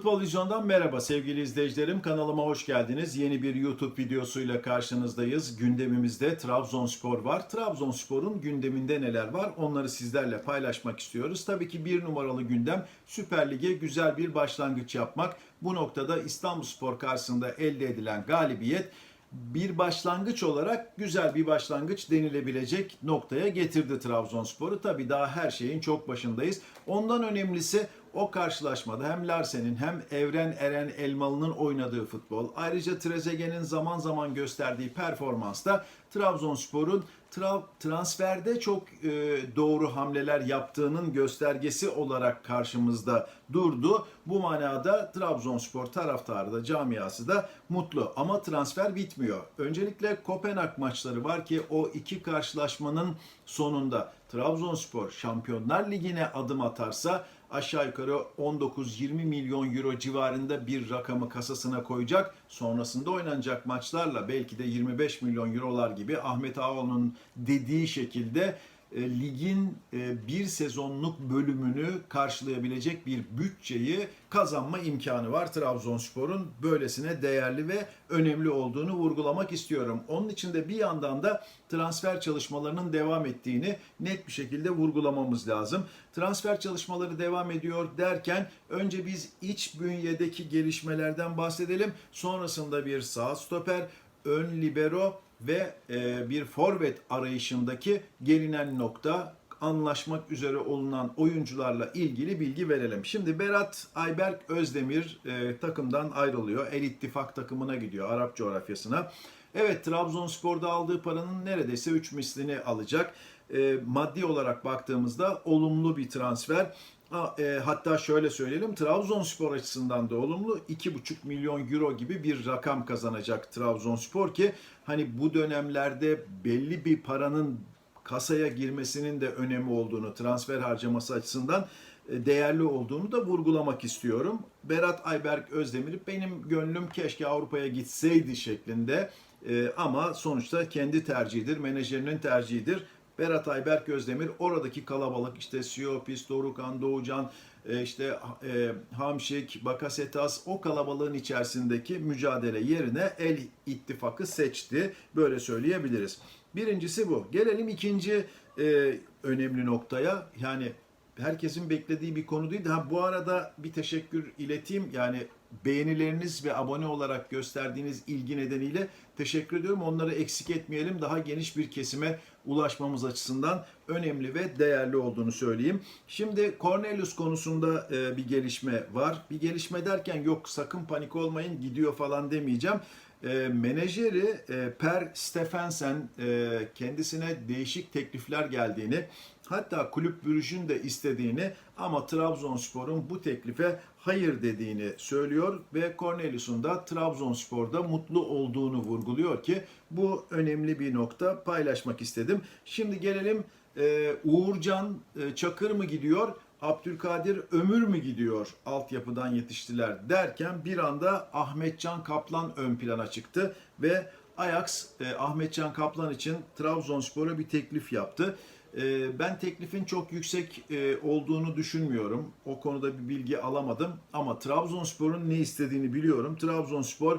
Futbol Vizyon'dan merhaba sevgili izleyicilerim. Kanalıma hoş geldiniz. Yeni bir YouTube videosuyla karşınızdayız. Gündemimizde Trabzonspor var. Trabzonspor'un gündeminde neler var onları sizlerle paylaşmak istiyoruz. Tabii ki bir numaralı gündem Süper Lig'e güzel bir başlangıç yapmak. Bu noktada İstanbulspor karşısında elde edilen galibiyet bir başlangıç olarak güzel bir başlangıç denilebilecek noktaya getirdi Trabzonspor'u. Tabii daha her şeyin çok başındayız. Ondan önemlisi o karşılaşmada hem Larsen'in hem Evren Eren Elmalı'nın oynadığı futbol, ayrıca Trezeguet'in zaman zaman gösterdiği performansta Trabzonspor'un tra- transferde çok e, doğru hamleler yaptığının göstergesi olarak karşımızda durdu. Bu manada Trabzonspor taraftarı da camiası da mutlu ama transfer bitmiyor. Öncelikle Kopenhag maçları var ki o iki karşılaşmanın sonunda Trabzonspor Şampiyonlar Ligi'ne adım atarsa aşağı yukarı 19-20 milyon euro civarında bir rakamı kasasına koyacak. Sonrasında oynanacak maçlarla belki de 25 milyon eurolar gibi Ahmet Ağaoğlu'nun dediği şekilde e, ligin e, bir sezonluk bölümünü karşılayabilecek bir bütçeyi kazanma imkanı var Trabzonspor'un. Böylesine değerli ve önemli olduğunu vurgulamak istiyorum. Onun için de bir yandan da transfer çalışmalarının devam ettiğini net bir şekilde vurgulamamız lazım. Transfer çalışmaları devam ediyor derken önce biz iç bünyedeki gelişmelerden bahsedelim. Sonrasında bir sağ stoper, ön libero ve e, bir forvet arayışındaki gelinen nokta anlaşmak üzere olunan oyuncularla ilgili bilgi verelim. Şimdi Berat Ayberk Özdemir e, takımdan ayrılıyor. El İttifak takımına gidiyor Arap coğrafyasına. Evet Trabzonspor'da aldığı paranın neredeyse 3 mislini alacak. E, maddi olarak baktığımızda olumlu bir transfer. E, hatta şöyle söyleyelim Trabzonspor açısından da olumlu 2,5 milyon euro gibi bir rakam kazanacak Trabzonspor ki hani bu dönemlerde belli bir paranın kasaya girmesinin de önemi olduğunu transfer harcaması açısından e, değerli olduğunu da vurgulamak istiyorum. Berat Ayberk Özdemir benim gönlüm keşke Avrupa'ya gitseydi şeklinde e, ama sonuçta kendi tercihidir, menajerinin tercihidir. Berat Ayberk Özdemir oradaki kalabalık işte Siopis, Dorukan, Doğucan, e, işte e, Hamşik, Bakasetas o kalabalığın içerisindeki mücadele yerine El İttifakı seçti. Böyle söyleyebiliriz. Birincisi bu. Gelelim ikinci e, önemli noktaya. Yani herkesin beklediği bir konu değil. Ha bu arada bir teşekkür ileteyim. Yani beğenileriniz ve abone olarak gösterdiğiniz ilgi nedeniyle teşekkür ediyorum. Onları eksik etmeyelim. Daha geniş bir kesime ulaşmamız açısından önemli ve değerli olduğunu söyleyeyim. Şimdi Cornelius konusunda e, bir gelişme var. Bir gelişme derken yok sakın panik olmayın gidiyor falan demeyeceğim. E, menajeri e, Per Stephensen e, kendisine değişik teklifler geldiğini hatta kulüp bürüjün de istediğini ama Trabzonspor'un bu teklife hayır dediğini söylüyor ve Cornelius'un da Trabzonspor'da mutlu olduğunu vurguluyor ki bu önemli bir nokta paylaşmak istedim. Şimdi gelelim e, Uğurcan e, Çakır mı gidiyor? Abdülkadir Ömür mü gidiyor altyapıdan yetiştiler derken bir anda Ahmetcan Kaplan ön plana çıktı ve Ajax e, Ahmetcan Kaplan için Trabzonspor'a bir teklif yaptı. E, ben teklifin çok yüksek e, olduğunu düşünmüyorum. O konuda bir bilgi alamadım ama Trabzonspor'un ne istediğini biliyorum. Trabzonspor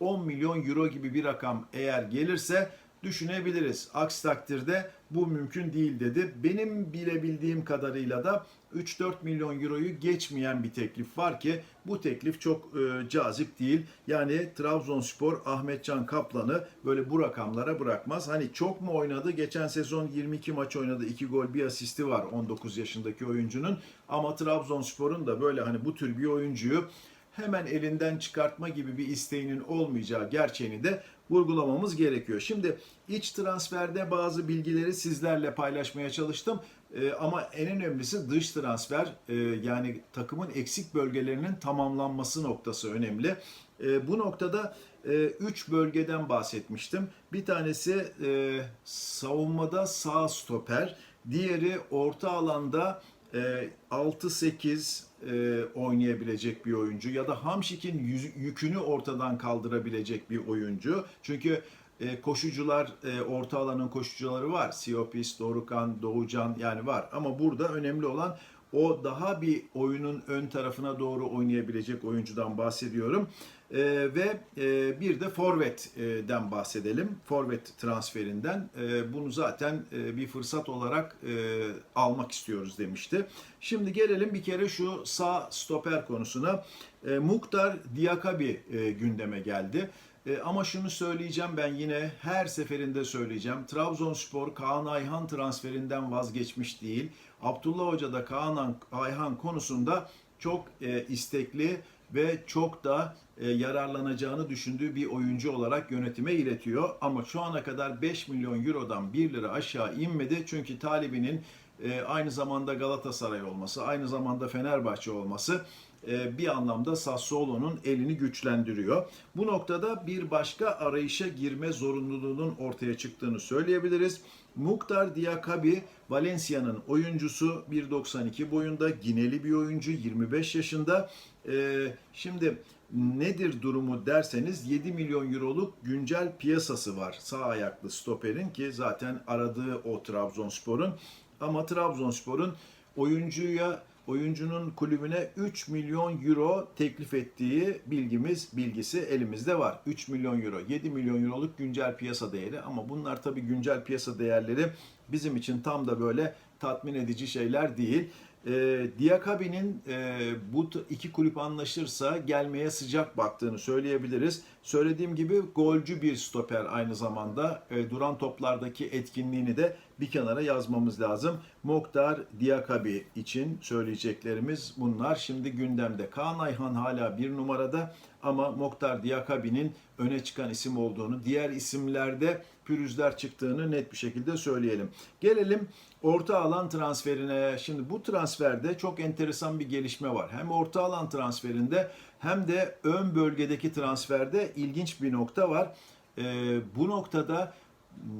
10 milyon euro gibi bir rakam eğer gelirse düşünebiliriz. Aksi takdirde bu mümkün değil dedi. Benim bilebildiğim kadarıyla da 3-4 milyon euroyu geçmeyen bir teklif var ki bu teklif çok e, cazip değil. Yani Trabzonspor Ahmetcan Kaplan'ı böyle bu rakamlara bırakmaz. Hani çok mu oynadı? Geçen sezon 22 maç oynadı. 2 gol bir asisti var 19 yaşındaki oyuncunun. Ama Trabzonspor'un da böyle hani bu tür bir oyuncuyu hemen elinden çıkartma gibi bir isteğinin olmayacağı gerçeğini de vurgulamamız gerekiyor. Şimdi iç transferde bazı bilgileri sizlerle paylaşmaya çalıştım. Ee, ama en önemlisi dış transfer Ee, yani takımın eksik bölgelerinin tamamlanması noktası önemli. Ee, bu noktada 3 bölgeden bahsetmiştim. Bir tanesi e, savunmada sağ stoper, diğeri orta alanda e, 6-8 e, oynayabilecek bir oyuncu ya da Hamşik'in yükünü ortadan kaldırabilecek bir oyuncu. Çünkü e, koşucular, e, orta alanın koşucuları var. Siopis, Dorukan, Doğucan yani var. Ama burada önemli olan o daha bir oyunun ön tarafına doğru oynayabilecek oyuncudan bahsediyorum. Ee, ve e, bir de forvetten bahsedelim. Forvet transferinden. Ee, bunu zaten e, bir fırsat olarak e, almak istiyoruz demişti. Şimdi gelelim bir kere şu sağ stoper konusuna. E, Muhtar Diakabi e, gündeme geldi. E, ama şunu söyleyeceğim ben yine her seferinde söyleyeceğim. Trabzonspor Kaan Ayhan transferinden vazgeçmiş değil. Abdullah Hoca da Kaan Ayhan konusunda çok e, istekli ve çok da e, yararlanacağını düşündüğü bir oyuncu olarak yönetime iletiyor. Ama şu ana kadar 5 milyon eurodan 1 lira aşağı inmedi. Çünkü talibinin e, aynı zamanda Galatasaray olması, aynı zamanda Fenerbahçe olması e, bir anlamda Sassuolo'nun elini güçlendiriyor. Bu noktada bir başka arayışa girme zorunluluğunun ortaya çıktığını söyleyebiliriz. Muhtar Diakabi Valencia'nın oyuncusu 1.92 boyunda Gineli bir oyuncu 25 yaşında. E, şimdi nedir durumu derseniz 7 milyon euroluk güncel piyasası var sağ ayaklı stoperin ki zaten aradığı o Trabzonspor'un ama Trabzonspor'un oyuncuya oyuncunun kulübüne 3 milyon euro teklif ettiği bilgimiz bilgisi elimizde var. 3 milyon euro, 7 milyon euroluk güncel piyasa değeri ama bunlar tabii güncel piyasa değerleri bizim için tam da böyle tatmin edici şeyler değil. E, Diakabi'nin e, bu iki kulüp anlaşırsa gelmeye sıcak baktığını söyleyebiliriz. Söylediğim gibi golcü bir stoper aynı zamanda. E, duran toplardaki etkinliğini de bir kenara yazmamız lazım. Moktar Diakabi için söyleyeceklerimiz bunlar. Şimdi gündemde. Kaan Ayhan hala bir numarada ama Moktar Diakabi'nin öne çıkan isim olduğunu, diğer isimlerde pürüzler çıktığını net bir şekilde söyleyelim. Gelelim orta alan transferine. Şimdi bu transferde çok enteresan bir gelişme var. Hem orta alan transferinde hem de ön bölgedeki transferde ilginç bir nokta var. Ee, bu noktada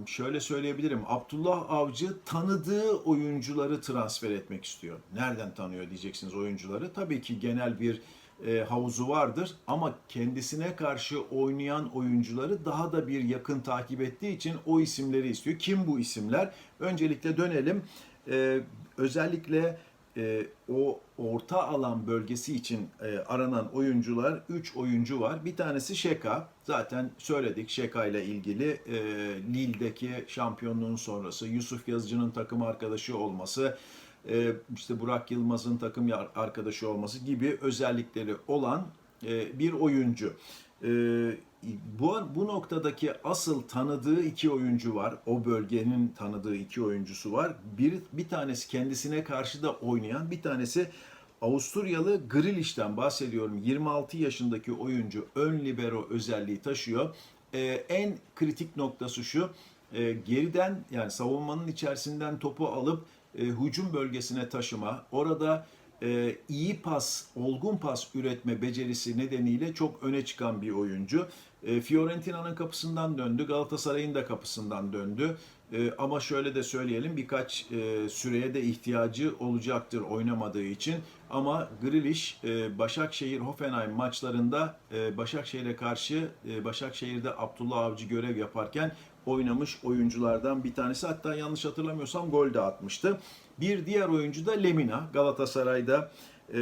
şöyle söyleyebilirim. Abdullah Avcı tanıdığı oyuncuları transfer etmek istiyor. Nereden tanıyor diyeceksiniz oyuncuları. Tabii ki genel bir e, havuzu vardır ama kendisine karşı oynayan oyuncuları daha da bir yakın takip ettiği için o isimleri istiyor. Kim bu isimler? Öncelikle dönelim. E, özellikle e, o orta alan bölgesi için e, aranan oyuncular 3 oyuncu var. Bir tanesi Şeka. Zaten söyledik Şeka ile ilgili e, Lille'deki şampiyonluğun sonrası Yusuf Yazıcı'nın takım arkadaşı olması, işte Burak Yılmaz'ın takım arkadaşı olması gibi özellikleri olan e, bir oyuncu. E, bu, bu noktadaki asıl tanıdığı iki oyuncu var. O bölgenin tanıdığı iki oyuncusu var. Bir, bir tanesi kendisine karşı da oynayan, bir tanesi Avusturyalı Grealish'ten bahsediyorum. 26 yaşındaki oyuncu ön libero özelliği taşıyor. Ee, en kritik noktası şu. e, geriden yani savunmanın içerisinden topu alıp e, hücum bölgesine taşıma, orada e, iyi pas, olgun pas üretme becerisi nedeniyle çok öne çıkan bir oyuncu. E, Fiorentina'nın kapısından döndü, Galatasaray'ın da kapısından döndü. E, ama şöyle de söyleyelim birkaç e, süreye de ihtiyacı olacaktır oynamadığı için. Ama Grealish e, Başakşehir Hoffenheim maçlarında e, Başakşehir'e karşı e, Başakşehir'de Abdullah Avcı görev yaparken oynamış oyunculardan bir tanesi. Hatta yanlış hatırlamıyorsam gol de atmıştı. Bir diğer oyuncu da Lemina. Galatasaray'da e,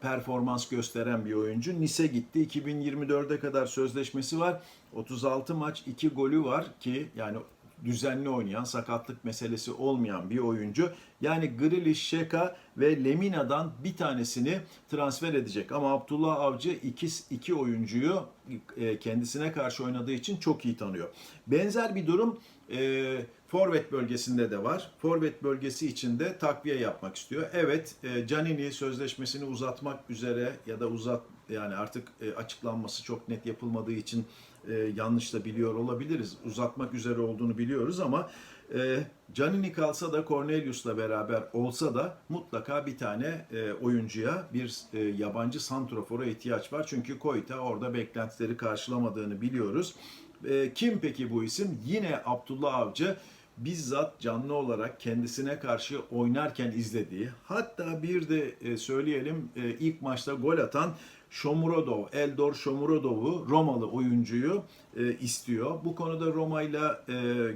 performans gösteren bir oyuncu. Nice gitti. 2024'e kadar sözleşmesi var. 36 maç 2 golü var ki yani düzenli oynayan, sakatlık meselesi olmayan bir oyuncu. Yani Grealish, Şeka ve Lemina'dan bir tanesini transfer edecek. Ama Abdullah Avcı iki, iki oyuncuyu e, kendisine karşı oynadığı için çok iyi tanıyor. Benzer bir durum e, Forvet bölgesinde de var. Forvet bölgesi içinde takviye yapmak istiyor. Evet, e, Canini sözleşmesini uzatmak üzere ya da uzat yani artık e, açıklanması çok net yapılmadığı için e, yanlış da biliyor olabiliriz. Uzatmak üzere olduğunu biliyoruz ama e, Canini kalsa da Cornelius'la beraber olsa da mutlaka bir tane e, oyuncuya bir e, yabancı santrofora ihtiyaç var. Çünkü Koita orada beklentileri karşılamadığını biliyoruz. E, kim peki bu isim? Yine Abdullah Avcı bizzat canlı olarak kendisine karşı oynarken izlediği hatta bir de e, söyleyelim e, ilk maçta gol atan Shomurodov, Eldor Shomurodov'u Romalı oyuncuyu e, istiyor. Bu konuda Roma ile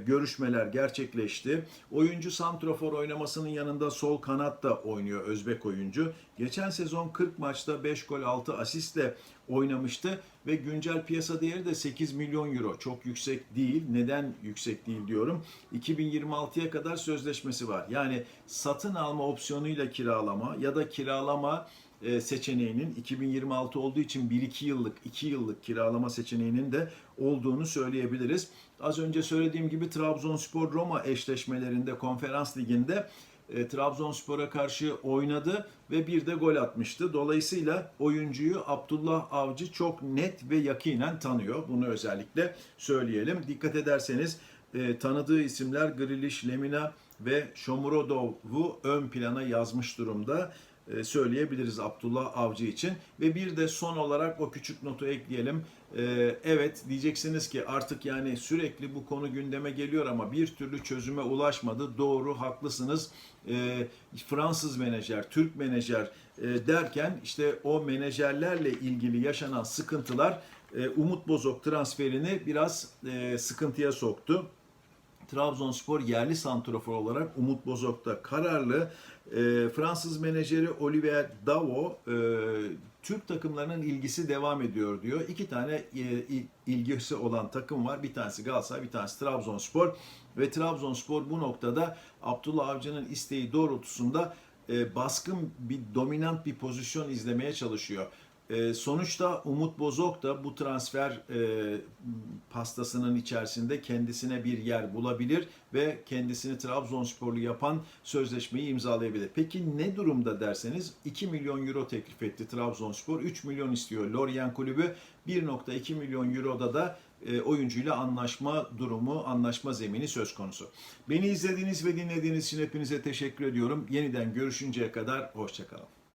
görüşmeler gerçekleşti. Oyuncu santrofor oynamasının yanında sol kanatta oynuyor Özbek oyuncu. Geçen sezon 40 maçta 5 gol 6 asistle oynamıştı ve güncel piyasa değeri de 8 milyon euro. Çok yüksek değil. Neden yüksek değil diyorum. 2026'ya kadar sözleşmesi var. Yani satın alma opsiyonuyla kiralama ya da kiralama e, seçeneğinin 2026 olduğu için 1-2 yıllık 2 yıllık kiralama seçeneğinin de olduğunu söyleyebiliriz. Az önce söylediğim gibi Trabzonspor Roma eşleşmelerinde konferans liginde e, Trabzonspor'a karşı oynadı ve bir de gol atmıştı. Dolayısıyla oyuncuyu Abdullah Avcı çok net ve yakinen tanıyor. Bunu özellikle söyleyelim. Dikkat ederseniz e, tanıdığı isimler Grilish, Lemina ve Shomurodov'u ön plana yazmış durumda e, söyleyebiliriz Abdullah Avcı için. Ve bir de son olarak o küçük notu ekleyelim. E, evet diyeceksiniz ki artık yani sürekli bu konu gündeme geliyor ama bir türlü çözüme ulaşmadı. Doğru haklısınız. E, Fransız menajer, Türk menajer derken işte o menajerlerle ilgili yaşanan sıkıntılar Umut Bozok transferini biraz sıkıntıya soktu. Trabzonspor yerli santrafor olarak Umut Bozok'ta kararlı. E, Fransız menajeri Olivier Davo e, Türk takımlarının ilgisi devam ediyor diyor. İki tane e, ilgisi olan takım var. Bir tanesi Galatasaray, bir tanesi Trabzonspor. Ve Trabzonspor bu noktada Abdullah Avcı'nın isteği doğrultusunda e, baskın bir dominant bir pozisyon izlemeye çalışıyor. E, sonuçta Umut Bozok da bu transfer e, pastasının içerisinde kendisine bir yer bulabilir ve kendisini Trabzonsporlu yapan sözleşmeyi imzalayabilir. Peki ne durumda derseniz 2 milyon euro teklif etti Trabzonspor. 3 milyon istiyor Lorient kulübü. 1.2 milyon euroda da e, oyuncuyla anlaşma durumu, anlaşma zemini söz konusu. Beni izlediğiniz ve dinlediğiniz için hepinize teşekkür ediyorum. Yeniden görüşünceye kadar hoşçakalın.